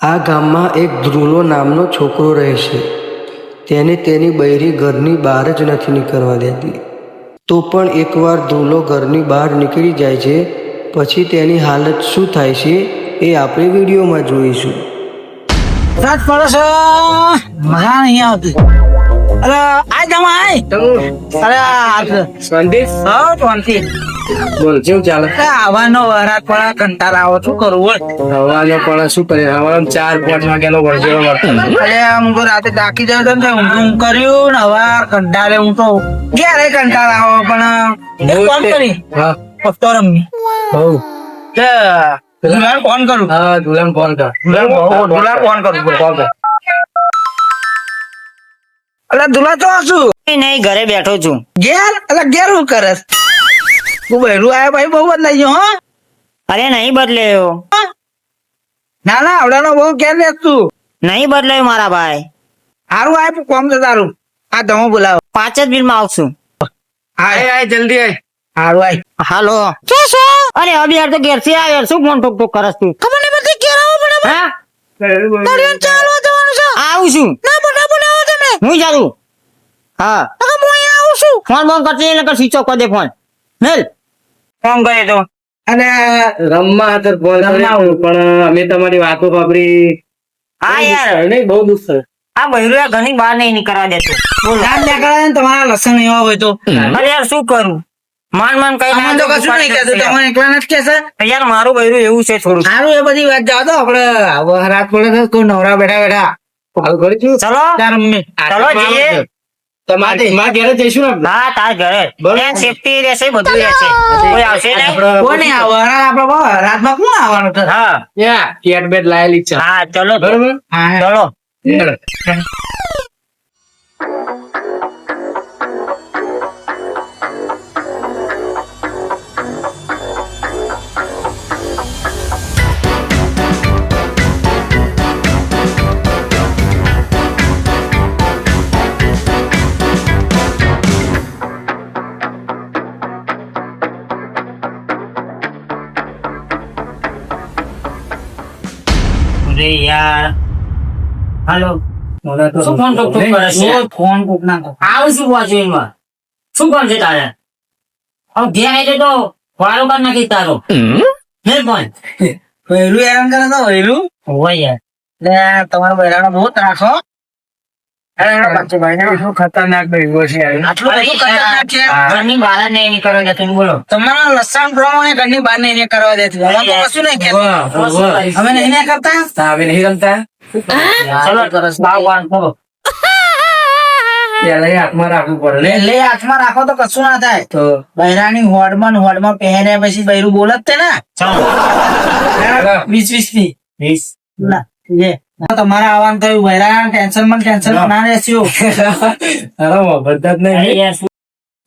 આ ગામમાં એક ધ્રુલો નામનો છોકરો રહે છે તેને તેની બૈરી ઘરની બહાર જ નથી નીકળવા દેતી તો પણ એકવાર ધ્રુલો ઘરની બહાર નીકળી જાય છે પછી તેની હાલત શું થાય છે એ આપણે વિડીયોમાં જોઈશું રાત પડે છે મજા નહીં આવતી અરે આ જમા અરે આ હા શાંતિ બોલ કેવું ચાલે? આવવાનો વરાત પણ કંટાળ આવો શું કરવું હોય? હવાનો પણ શું કરે હવાનો ચાર પાંચ વાગ્યાનો વરસેલો અરે હું તો રાતે ડાકી જાવ તો ઊંઘ ઊંઘ કર્યું ને હવે કંટાળે હું તો ક્યારે કંટાળ આવો પણ એક ફોન કરી. હા. પત્તો રમી હવ તે દુલાલ ફોન કરું. હા દુલ્હન ફોન કર. દુલાલ ફોન કરું. ફોન કર. અલા દુલા તો છું નહીં નહીં ઘરે બેઠો છું. ઘેર? અલા ઘેર હું કરે? તું બહેરું આવ્યા ભાઈ બહુ બદલાઈ ગયો હો. અરે નહીં બદલાયો. ના ના આવડાનો બહુ કેમ લે તું? નહીં બદલાયો મારા ભાઈ. હારું આય કોમ તો તારું આ તમે બોલાવો. પાંચ જ મિનિટમાં આવશું. આય. આય જલ્દી આય. હારું આય. હાલો. શું શું? અરે અભી યાર તો ઘેરથી આવ્યો શું ફોન ટોક ટોક કરસ તું? ખબર નહીં બધી ઘેર આવો પણ હા? ચાલો જવાનું છે. આવું છું. ના બટા બોલાવો તમે. હું જાઉં? હા. હું અહીંયા આવું છું. ફોન બોન કરતી એટલે કર સ્વિચ ઓફ કરી દે ફોન. મેલ ફોન કર્યો તો? અને રમવા હતો ફોન કર્યો. પણ અમે તમારી વાતો વાપરી. હા યાર. નહીં બહુ દુઃખ થયું આ બૈરું ઘણી બહાર નહીં નીકળવા દેતો ને તમારા લસણ એવા હોય તો. અરે યાર શું કરું? માન માન કઈ અમે તો કશું નહીં કહેતો. તમે એકલા નથી કહેશે યાર મારું બૈરું એવું છે થોડું સારું એ બધી વાત જાવ તો. આપણે હવે રાત પડે તો કોઈ નવરા બેઠા બેઠા. ચલો. ચલો જઈએ. તમારે મારા ઘેરે જઈશું ને હા તાર ઘરે. બરોબર. સેફટી રહેશે બધું રહેશે. કોઈ આવશે નહીં? કોઈ નહીં આવે આપડે રાતમાં કોણ આવવાનું છે હા. કેટ બેટ લાયેલી છે. હા ચલો. બરોબર? હા ચલો. અરે યાર. હાલો. શું ફોન ટોક ટોક કરે છે? ફોન કોક ના કોક. આવું શું વોચિંગમાં શું કામ છે તારે? હવે ઘેર આવી તો વાળો કર નાખી તારો. હે ફોન પહેલું હેરાન કરે તો પહેલું? હોય યાર. તમારો તમારા બહેરાનો બહુ ત્રાસ હો અરે બચ્ચે ભાઈ શું ખતરનાક બન્યો છે યાર. આટલું બધું ખતરનાક છે. ઘરની બહાર નહીં નીકળવા દેતું બોલો. તમારા લસણ પ્રમાણે ઘરની બહાર નહીં કરવા દેતું કશું નહીં કહેતું વાહ, વાહ. અમે નહીં કરતા? હવે નહીં રમતા ચલો બાવ બાવ કરો પેલા હાથમાં રાખવું પડે લે હાથમાં રાખો તો કશું ના થાય. તો? બૈરાની હોડમાં હોડમાં પહેર્યા પછી બૈરું બોલત તે ને? વીસ વીસની વીસ. ના તમારા આવવાનું થયું. બૈરા ટેન્શનમાં ટેન્શન ના. રહેશો. અરે બધા જ નહીં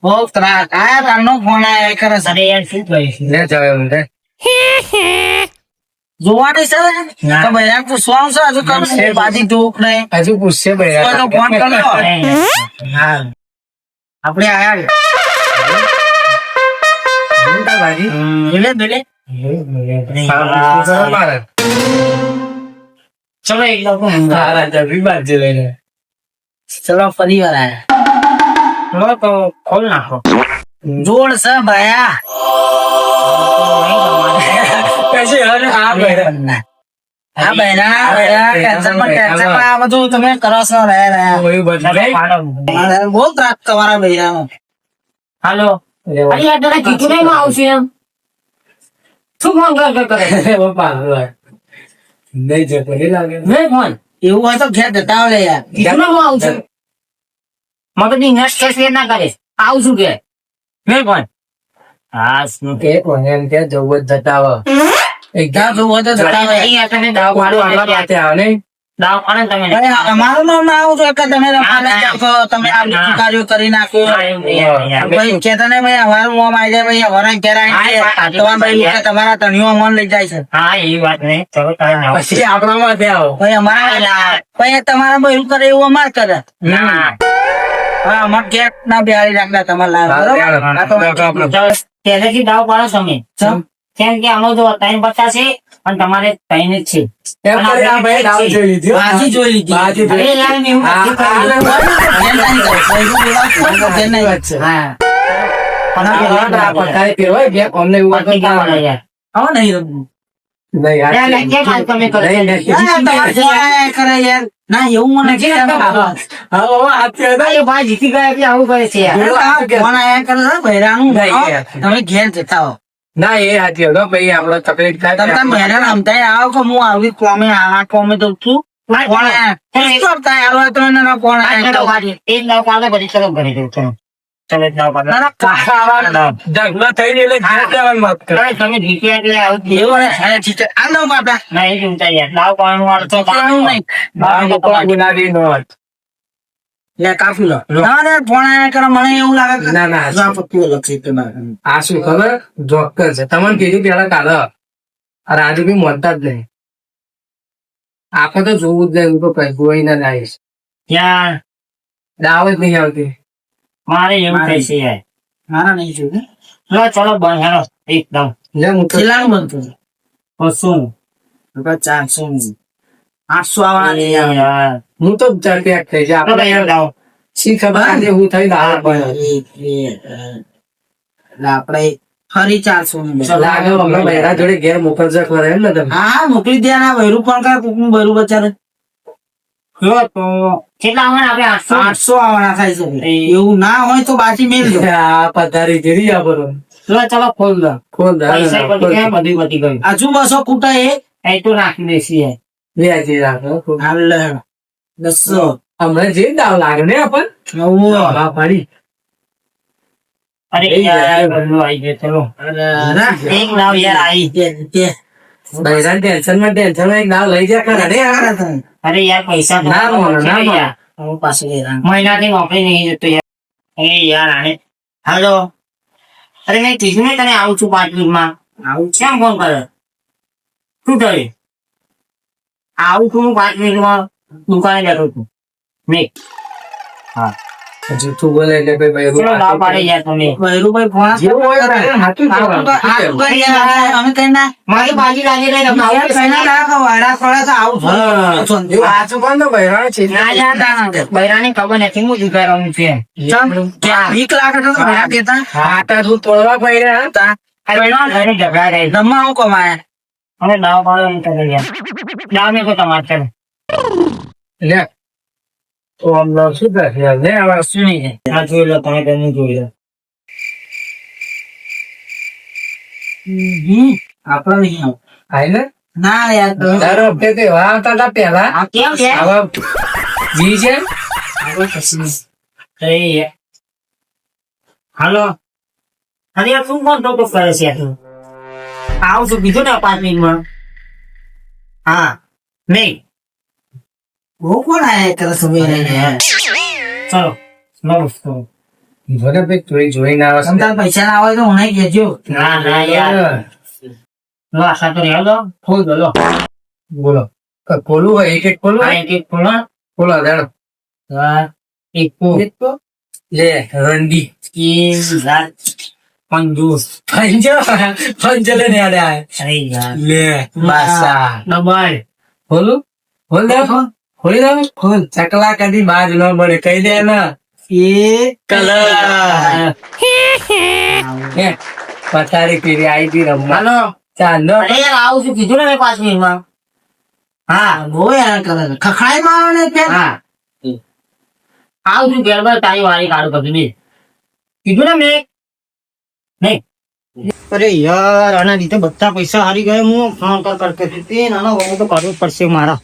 બહુ ત્રાસ. આયા તારનો ફોન આવ્યો કરે છે યાર શું થયું? લે જવાય મને જોવાની છે તો બૈરા પૂછવાનું છે હજુ કમ બાજી જોક નહીં. હજુ પૂછશે તો ફોન હા. આપણે આયા ચલો એક લોકો તારા જબી બાજુ લઈને ચલો ફરી વાર આયા ચલો તો ખોલ નાખો જોડ છે ભાયા મારે હાલો આવશે એમ શું કરે નહીં જતો નહીં લાગે. નહીં ફોન એવું હોય તો ઘેર જતા આવડે યાર. કીધું હું આવું છું મગજની નસ ના કરે આવું છું કે નહીં ફોન હા શું કે? કોને એમ કે જવું જ જતા આવો. એકદમ જોવું હોય તો જતા આવે. અહીંયા તમે દાવ પાડો આપણા પાસે આવે નહીં. તમે અમારું નામ ના આવું છું કે તમે તમે આ બીજું કાર્ય કરી નાખો. હા, એમ નહીં, યાર, યાર. ભાઈ કેતા ભાઈ અમારું મોમ આવી જાય ભાઈ અમારા ઘેર આવી હા, એ જાય. વાત તમારા ભાઈ કે તમારા તણિયો મન લઈ જાય છે. હા એ વાત નહીં. ચલો તારે આવો. પછી આપણા માથે આવો. ભાઈ અમારા ભાઈ તમારા ભાઈ એવું કરે એવું અમાર કરે. હા અમાર ઘેર ના બિહારી રાખતા તમારે લાવે બરોબર? પહેલેથી દાવ પાડો તમે. ચમ. કેમ કે આમાં જો ત્રણ પચાસ છે અને તમારે ત્રણ જ છે ના, એવું મને જીતી ગયા આવું કરે છે. તમે ઘેર જતા હો ના એ હાથી હતો ભાઈ આપડે તકલીફ થાય તમે તમે બૈરા રમતા આવો કે હું આવી કોમે આ કોમે તો છું. તમે ના લે, કાપી લો. ના, ના, કરે, મને એવું લાગે ના, ના. આ પત્તું લક્ષી તો ના. આ શું ખબર જોકર છે તમને કીધું પેલા કાલે રાજુ બી મળતા જ નહીં આખો તો જોવું જ નહીં હું તો કઈ ગોઈ ના જઈશ ત્યાં દાવ જ નહીં આવતી મારે એવું થઈ છે યાર. મારા નહીં જોયું. લો, ચલો, બંધ હેલો. એકદમ. લે હું કેટલાનું બનતું? રૂપિયા ચારસો આઠસો આવવાના નહીં આવે. યાર. હું તો ચાર પેક થઈ જાય આપણે શી ખબર હું થઈ આપણે ફરી ચારસો જોડે ઘેર મોકલજો ખરા એમ ને તમે હા મોકલી દે ના વૈરું પણ કા કોકનું વૈરું બચારે એવું ના? હોય તો બાકી મેલ પધારી. લો, ચલો ખોલ દો. ખોલ દે. બધી બધી બધી હજુ બસો કુટા એ એ તો રાખી દેસી. વ્યાજી રાખો હાલ બસો હમણાં જે દાવ લાગે ને આપણ? હા પાડી. અરે યાર. આવી ગયો ચલો. અરે, અરે. એક લાવ યાર આવી તે, તે. ટેન્શનમાં ટેન્શનમાં એક દાવ લઈ જા ખરા. અરે, યાર પૈસા ના ના. હું પાછું લઈ રહ્યો. મહિનાથી નોકરી નહીં જતો યાર. અરે યાર આને. હાલો. અરે મેં કીધું ને તને આવું છું પાંચ મિનિટમાં આવું કેમ ફોન કરે? શું થયું? આવું છું હું પાંચ મિનિટમાં દુકાને જતો હતો મેં. જૂઠું બોલે એટલે ભાઈ ચલો લાવ પાડે યાર તમે. વૈરુભાઈ ફોન જેવું હોય કરે. હાચું જ આવું તો- કહેવાનું. આવું તો યાર, અમે કઈ ના મારી બાજી લાગી રહી તમે આવું કઈ ના? લાગે, વાડા ફળે તો આવું છું. હા. છું. એવું હાચું કોણ તો બહેરાનો છે? ના યાર બૈરાની ખબર નથી હું છું ચમ, લાગે તો ભયા કહેતા. હાટા તું તોડવા પડ્યા હતા ઘરે ઝઘડા રહે રમવા હું કમાયા અમે દાવ પાડો કરે યાર દાવ મેં કોઈ તમારે લે તો હમણાં શું થશે? લે હવે નહીં થાય. આ જોઈ લો તમે તેને જોઈ લો હમ, આપડે નહીં આવું. આય ને ના યાર દર વખતે તો એવા આવતા હતા પેલા આ કેમ છે હવે જી છે આપણે. હાલો અરે યાર શું કોણ ટોટો કરે છે? આવું છું બીજું ને પાંચ મિનિટમાં હા નહીં બહુ કોણ આયા કરે યાર? ચલો નવું છું. જોને ભાઈ જોઈ જોઈ ના તમ તાર પૈસા ના હોય તો નહીં કહેજો. ના ના યાર. લો આશા તો રહેવા દો ફૂલ દો લો. બોલો. ખોલું હોય એક એક ખોલું એક એક ફૂલો ખોલો દાડો. હા એક લે રંડી. કંજૂસ પંજો? પંજો લે ને આડે અરે યાર. લે બાસા ડબલ ખોલું ખોલ દે ખોલી દે ખોલ ચકલા કદી બાજ ન મળે કહી દે ને એ કલર પથારી પીરી આવી હતી રમવા ચાંદો અરે યાર આવું શું કીધું ને મેં પાંચ મિનિટમાં હા બહુ હેરાન કલર. ખખડાઈ માં આવે ને પેલા. હા આવું ઘેર બાર તારી વાળી કાઢું કભી નહીં કીધું ને મેં નહીં અરે યાર આના લીધે બધા પૈસા હારી ગયા હું ફોન કર કર હતી નાનો વહુ તો કાઢવું જ પડશે મારા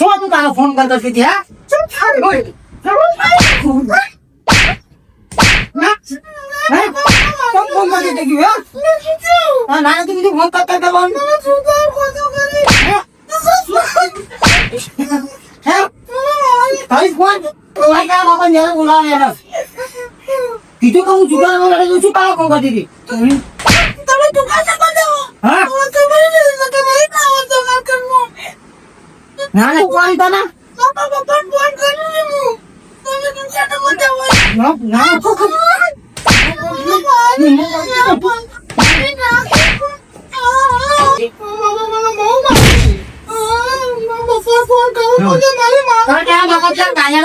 શું હતું તારો ફોન કર કરતી હતી હા હે? કોણ ફોન કરતી હતી ગયું, હા? હા, નાના તું કીધું ફોન કર કર કરવાનું. હે? હે? તારી ફોન ઓલા ક્યાં બાપા જ્યારે બોલાવે એને. કીધું કે હું જુગારમાં લડે છું, શું કામ કોણ કરતી હતી? હા? ના, ના, કોણ તને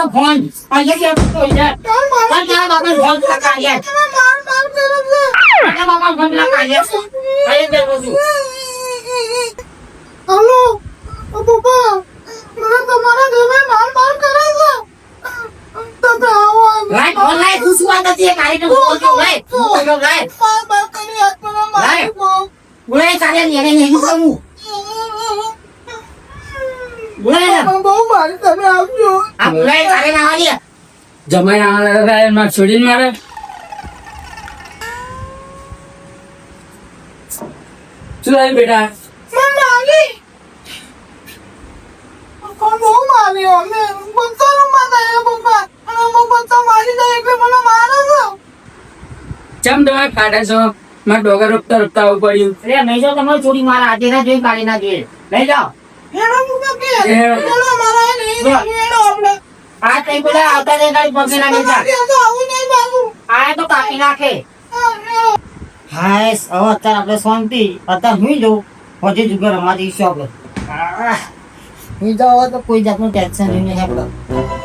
ફોન. ફોન હલો પપ્પા મને તમારા ઘરે માર માર કરે છે તમે આવો લાઈ ફોન લાઈ તું શું વાત હતી કાઈ તો બોલ જો લાઈ બોલ જો લાઈ માર માર કરી હાથ મને લાય. માર બોલે કાયા ને એને નહીં કહું બોલે ને બહુ મારી તમે આવજો આ બોલે કાયા ના આવી જમાઈ આવે માં છોડીને મારે શું આવ્યું બેટા મને મારી પપ્પા બહુ મારી અમે બચ્ચાનો માતા પપ્પા. અને હું બચ્ચા મારી જાય એટલે મને મારે છે. ચમ તમે કાઢે છો? મારા ડોગર રોપતા રોપતા આવું પડ્યું અરે નહીં જો તમારી ચોરી મારા હાથે ના જોઈ કાઢી ના જોઈએ લઈ જાઓ હેડો મુકા કે? એ. મારા નહીં હેડો આપણે. આ કઈ બધા આવતા જઈ ગાડી પગે ના તો આવું નહીં બાબુ આ તો કાપી નાખે. હાય હવે અત્યારે આપણે શાંતિ. અત્યારે હું જોઉં. હજી જુગાર રમવા જઈશું આપણે. હું જાવ તો કોઈ જાતનું ટેન્શન નહીં આપણે.